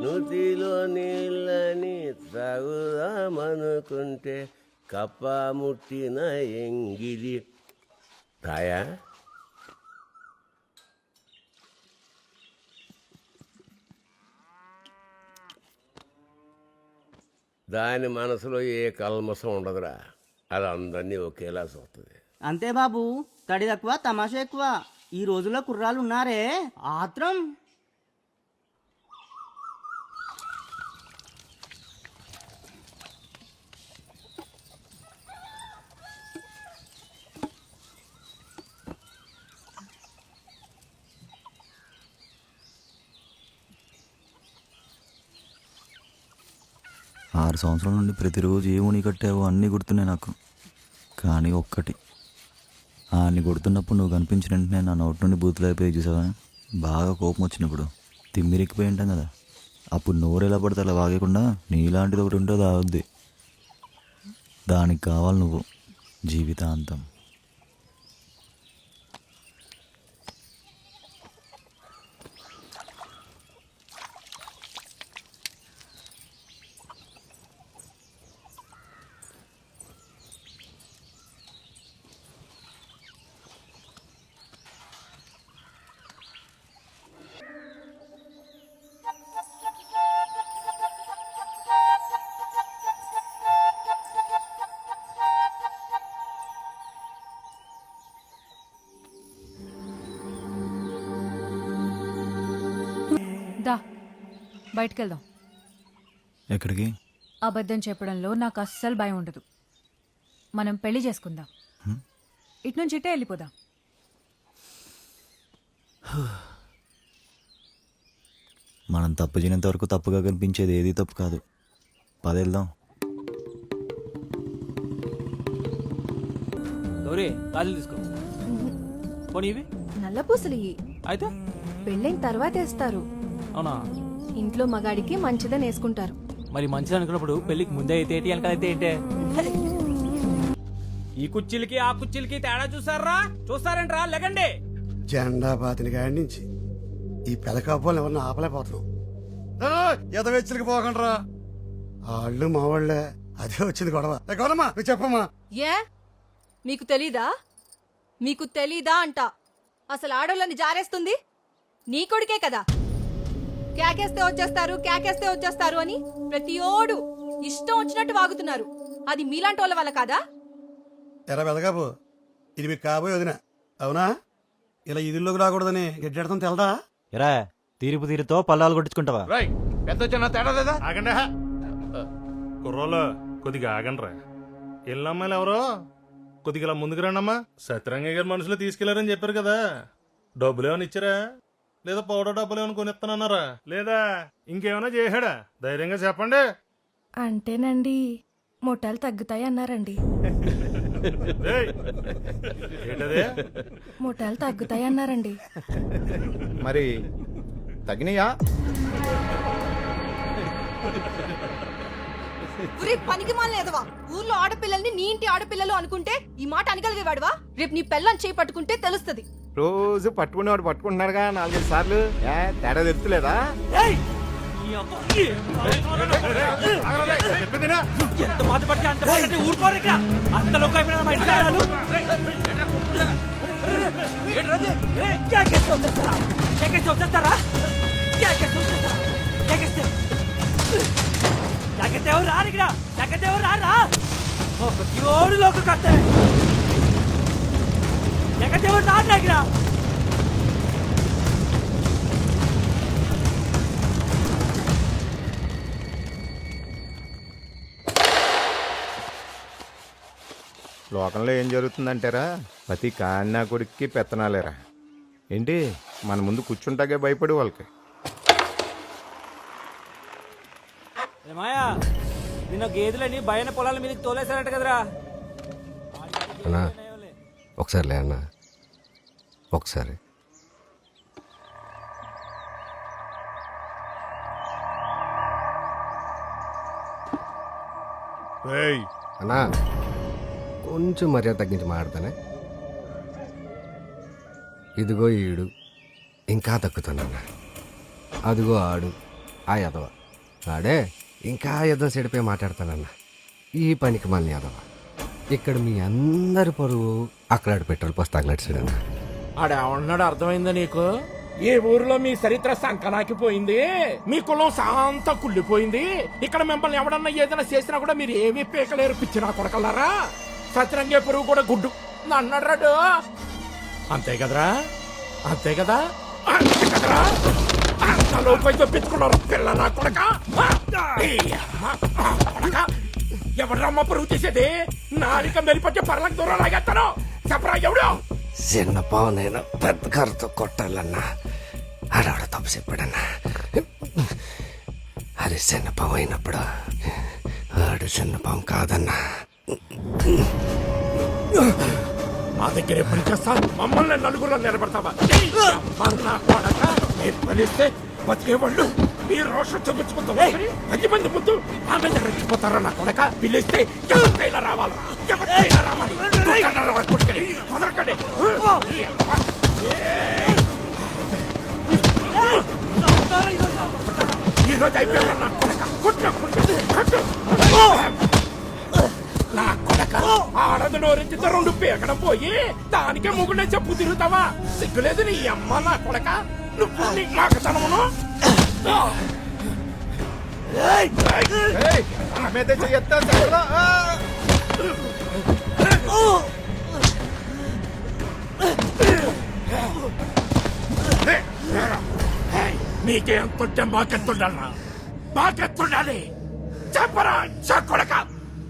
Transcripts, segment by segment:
నుతిలో నీళ్ళని తగుదామనుకుంటే కప్ప ముట్టిన ఎంగిలి. తాయా దాని మనసులో ఏ కల్మసం ఉండదురా. అది అందరినీ ఒకేలా చూస్తుంది అంతే బాబు. తడి తక్కువ తమాషా ఎక్కువ. ఈ రోజుల్లో కుర్రాలు ఉన్నారే. ఆత్రం. ఆరు సంవత్సరాల నుండి ప్రతిరోజు ఏ ఉని కట్టావో అన్నీ గుర్తున్నాయి నాకు. కానీ ఒక్కటి. ఆ అన్ని కొడుతున్నప్పుడు నువ్వు కనిపించిన వెంటనే నా నోటి నుండి బూతులు అయిపోయి చూసావా? బాగా కోపం వచ్చినప్పుడు. తిమ్మిరెక్కిపోయి ఉంటాం కదా. అప్పుడు నోరు ఎలా పడితే అలా వాగకుండా నీలాంటిది ఒకటి ఉంటే తాగుద్ది దానికి కావాలి నువ్వు జీవితాంతం. దా బయటికి వెళ్దాం ఎక్కడికి? అబద్ధం చెప్పడంలో నాకు అస్సలు భయం ఉండదు. మనం పెళ్ళి చేసుకుందాం. ఇటు నుంచి ఇటే వెళ్ళిపోదాం. మనం తప్పు చేయనంత వరకు తప్పుగా కనిపించేది ఏది తప్పు కాదు. పదేళ్దాం గౌరీ గాజులు తీసుకో. పోనీ ఇవి. నల్ల పూసలు. అయితే? పెళ్ళైన తర్వాత వేస్తారు. అవునా? ఇంట్లో మగాడికి మంచిదని వేసుకుంటారు. మరి మంచిది అనుకున్నప్పుడు పెళ్ళికి ముందే అయితే ఏంటి వెనకాల అయితే ఏంటే? ఈ కుర్చీలకి ఆ కుర్చీలకి తేడా చూసారా? చూస్తారంట్రా? లెగండి. జెండా పాతిన కాడి నుంచి ఈ పెదకాపోలు ఎవరిని ఆపలేకపోతున్నాం. ఎదవెచ్చలికి పోకండ్రా. వాళ్ళు మా వాళ్ళే అదే వచ్చింది గొడవ. ఏ గౌరమ్మా నువ్వు చెప్పమ్మా. ఏ? మీకు తెలీదా? మీకు తెలీదా అంట. అసలు ఆడోళ్ళని జారేస్తుంది? నీ కొడుకే కదా. కేకేస్తే వచ్చేస్తారు కేకేస్తే వచ్చేస్తారు అని ప్రతి ఓడు ఇష్టం వచ్చినట్టు వాగుతున్నారు. అది మీలాంటి వాళ్ళ వల్ల కాదా? ఎరా పెదకాపు ఇది మీకు కాబోయే వదిన అవునా? ఇలా ఇదిల్లోకి రాకూడదని గడ్డెడతాం తెలదా? ఎరా తీరుపు తీరుతో పల్లాలు కొట్టించుకుంటావా? ఆగండి. హ. కుర్రోలు కొద్దిగా ఆగండ్రా. ఎల్లమ్మాయిలు ఎవరో? కొద్దిగా ఇలా ముందుకు రండమ్మా. సత్యరంగయ్య గారు మనుషులు తీసుకెళ్ళారని చెప్పారు కదా. డబ్బులు ఏమైనా ఇచ్చారా? లేదా పౌడర్ డబ్బులు ఏమైనా కొనిస్తానన్నారా? లేదా ఇంకేమైనా చేశాడా? ధైర్యంగా చెప్పండి. అంటేనండి మొట్టాలు తగ్గుతాయి అన్నారండి. ఏంటది? మొట్టాలు తగ్గుతాయి అన్నారండి. మరి తగినయా? ఒరే పనికి మాలేదవా ఊర్లో ఆడపిల్లల్ని నీ ఇంటి ఆడపిల్లలు అనుకుంటే ఈ మాట అనగలిగేవాడువా? రేపు నీ పెళ్ళని చేయి పట్టుకుంటే తెలుస్తది. రోజు పట్టుకునేవాడు పట్టుకుంటున్నాడుగా నాలుగైదు సార్లు ఏ తేడా తెలుస్తలేదా ఎంత బాధపడితే అంత బాధపడితే ఊరుకోరు ఇక్కడ అంత లోకం అయిపోయినా మా ఇంటికి రాను. ఏ, వచ్చేస్తారా? వచ్చేస్తారా? వచ్చేస్తారా? ఎవరు రారు ఇక్కడ కేకేస్తే ఎవరు రారా ఒక ప్రతి ఓడు కట్టే లోకంలో ఏం జరుగుతుందంటారా? ప్రతి కాన్నా కొడుక్కి పెత్తనాలేరా? ఏంటి? మన ముందు కూర్చుంటాకే భయపడి వాళ్ళకి. మాయా నిన్న గేదెలని బయన పొలాల మీదకి తోలేశారట కదరా. అన్నా ఒకసారి లే అన్నా. ఒకసారి ఏయ్, అన్నా కొంచెం మర్యాద తగ్గించి మాడతానే ఇదిగో ఈడు ఇంకా తక్కుతానన్నా అదిగో ఆడు ఆ యదవ. వాడే ఇంకా యుద్ధం చెడిపోయి మాట్లాడతానన్న. ఈ పనికి మళ్ళీ యదవ. ఇక్కడ మీ అందరి పరువు అక్కడ పెట్రోల్ పోసి తగలట్సాడన్న ఆడేమన్నాడు అర్థమైందా నీకు? ఏ ఊరిలో మీ చరిత్ర సంకనాకిపోయింది? మీ కులం శాంత కుళ్ళిపోయింది. ఇక్కడ మిమ్మల్ని ఎవడన్నా ఏదైనా చేసినా కూడా మీరు ఏమీ పీకలేరు పిచ్చినా కొడకల్లారా సత్రంగే పురుగు కూడా గుడ్డు. అన్నాడు రాడు అంతే కదరా? అంతే కదా? అంతే కదరా? అంతలో పోయి తప్పించుకున్నారు కొడక. తీసేది? నాలిక మెరిపట్టే పర్లకు దూరం లాగేస్తాను చెప్పరా ఎవడు? చిన్న పావు నేను పెద్ద కర్రతో కొట్టాలన్నా. ఆడవాడ తప్పు చెప్పాడన్నా. అది చిన్న పావు అయినప్పుడు ఆడు చిన్న పాము కాదన్నా. మా దగ్గర పని చేస్తా. మమ్మల్ని నలుగురు నిలబడతావా? మీరు పనిస్తే బతికేవాళ్ళు. మీ రోషం చూపించుకుంటాం పది మంది ముందు ఆ మీద రెచ్చిపోతారా నా కొడక? పిలిస్తే ఎవరికైనా రావాలి ఎవరికైనా రావాలి. ఈరోజు అయిపోయారు నా కొడక రెండు పీకడం పోయి దానికే ముగ్గునే చెప్పు తిరుగుతావా సిగ్గులేదు నీ అమ్మ నా కొడక నువ్వు నీ నాకతనమును నీకేం కొట్టే మాకెత్తుండాలరా మాకెత్తుండాలి చెప్పరా కొడక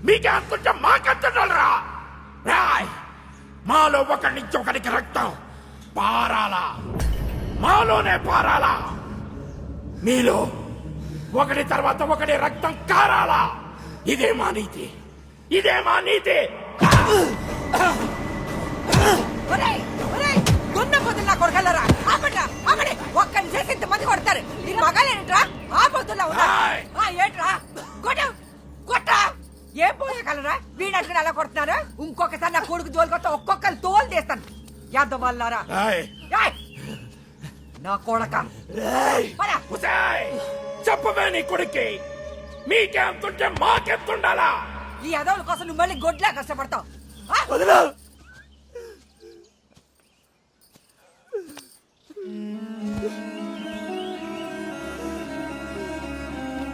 మీకే అనుకుంటే మాకెత్తుండాలరా రాయ్ మాలో ఒకరి నుంచి ఒకరికి రక్తం పారాలా? మాలోనే పారాలా? మీలో ఒకటి తర్వాత ఒకటి రక్తం కారాలా? ఇదే మా నీతి. ఇదే మా నీతి. ఒక్కని చేసి ఇంతమంది కొడతారు. ఇది మగాలేంట్రా ఆపోతున్నా ఉన్నా. ఏంట్రా? కొట్ట కొట్ట ఏం పోయగలరా వీడట్టుకుని అలా కొడుతున్నారు ఇంకొకసారి నా కొడుకు జోలికొస్తే ఒక్కొక్కరు తోలు తీస్తాను. యాదవ్! ఏయ్! నా కొడక! చెప్పవే నీ కొడుక్కి. మీకెంతుంటే మాకెంతుండాలా ఈ యాదవుల కోసం నువ్వు మళ్ళీ గొడ్లా కష్టపడతావు. ఆ?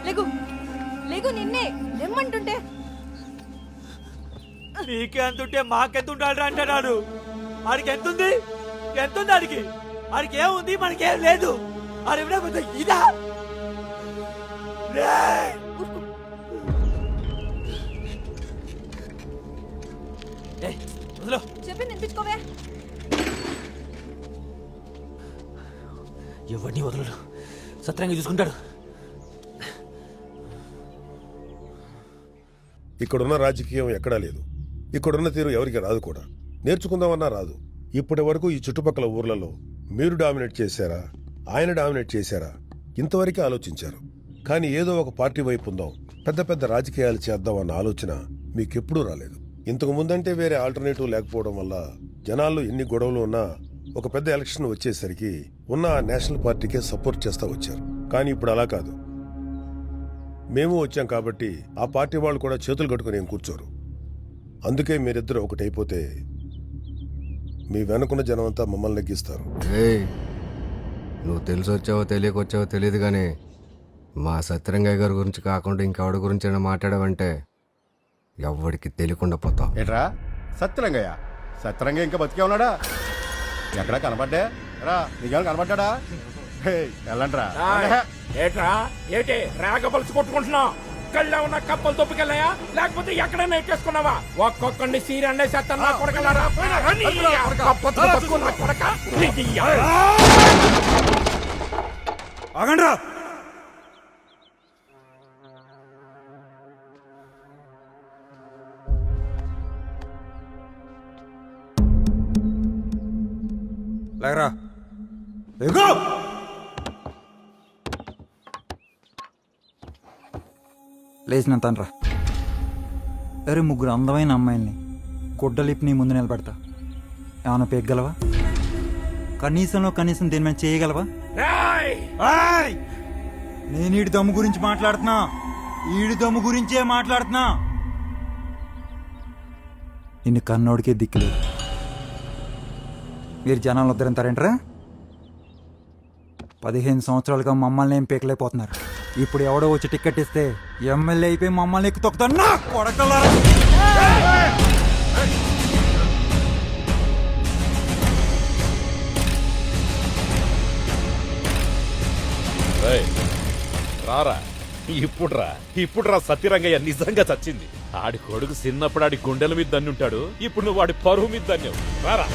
లేగు. లేగు నిన్నే నిమ్మంటుంటే నీకే అంతుంటే మాకెంత ఉండాలి అంటున్నాడు ఆడికి ఎంతుంది? ఎంతుంది ఆడికి? ఆడికి ఏముంది? మనకేం లేదు. ఆడి ఇదా? రేయ్! వదిలో. చెప్పి నింపించుకోవే. ఎవరిని వదలడు సత్రంగా చూసుకుంటాడు. ఇక్కడున్న రాజకీయం ఎక్కడా లేదు. ఇక్కడున్న తీరు ఎవరికి రాదు కూడా. నేర్చుకుందామన్నా రాదు. ఇప్పటి వరకు ఈ చుట్టుపక్కల ఊర్లలో మీరు డామినేట్ చేశారా? ఆయన డామినేట్ చేశారా? ఇంతవరకే ఆలోచించారు. కానీ ఏదో ఒక పార్టీ వైపు ఉందాం. పెద్ద పెద్ద రాజకీయాలు చేద్దాం అన్న ఆలోచన మీకెప్పుడూ రాలేదు. ఇంతకు ముందంటే వేరే ఆల్టర్నేటివ్ లేకపోవడం వల్ల జనాల్లో ఎన్ని గొడవలు ఉన్నా ఒక పెద్ద ఎలక్షన్ వచ్చేసరికి ఉన్న ఆ నేషనల్ పార్టీకే సపోర్ట్ చేస్తా వచ్చారు. కానీ ఇప్పుడు అలా కాదు. మేము వచ్చాం కాబట్టి ఆ పార్టీ వాళ్ళు కూడా చేతులు కట్టుకుని ఏం కూర్చోరు. అందుకే మీరిద్దరు ఒకటైపోతే మీ వెనుకున్న జనం అంతా మమ్మల్ని నెగ్గిస్తారు. నువ్వు తెలిసి వచ్చావో తెలియక వచ్చావో తెలియదు కానీ మా సత్యరంగయ్య గారి గురించి కాకుండా ఇంకెవడి గురించి మాట్లాడావంటే ఎవ్వడికి తెలియకుండా పోతావు. ఏట్రా? సత్యరంగయ్య? సత్యరంగయ్య ఇంకా బతికే ఉన్నాడా? ఎక్కడా కనబడ్డా? రా నీకేమైనా కనబడ్డా వెళ్ళండ్రా. ఏట్రా? ఏంటి రేగబలిసి కొట్టుకుంటున్నావు? కళ్ళ ఉన్న కప్పలు తొప్పికెళ్ళాయా? లేకపోతే ఎక్కడైనా ఎక్కేసుకున్నావా ఒక్కొక్కడిని సీరండే చేస్తాను నా కొడకలారా కొడక? ఆగండ్రా. లేకరా లేకో లేచిన తండ్రా అరే ముగ్గురు అందమైన అమ్మాయిల్ని. గుడ్డలిప్పి నీ ముందు నిలబెడతా. ఏమైనా పెగ్గలవా? కనీసంలో కనీసం దేని మీద చేయగలవా! నేను ఈడి దమ్ము గురించి మాట్లాడుతున్నా. ఈడి దమ్ము గురించే మాట్లాడుతున్నా. నిన్ను కన్నోడికే దిక్కులేదు మీరు జనాలు వద్దరంటారేంట్రా పదిహేను సంవత్సరాలుగా మమ్మల్ని ఏం పీకలేకపోతున్నారు. ఇప్పుడు ఎవడో వచ్చి టికెట్ ఇస్తే ఎమ్మెల్యే అయిపోయి మమ్మల్ని ఎక్కు తొక్కుతారు కొడకలారా రారా ఇప్పుడు రా ఇప్పుడు రా సత్యరంగయ్య నిజంగా చచ్చింది. ఆడి కొడుకు చిన్నప్పుడు ఆడి గుండెల మీద దన్నుంటాడు ఇప్పుడు నువ్వు వాడి పరువు మీద దన్యావు రారా.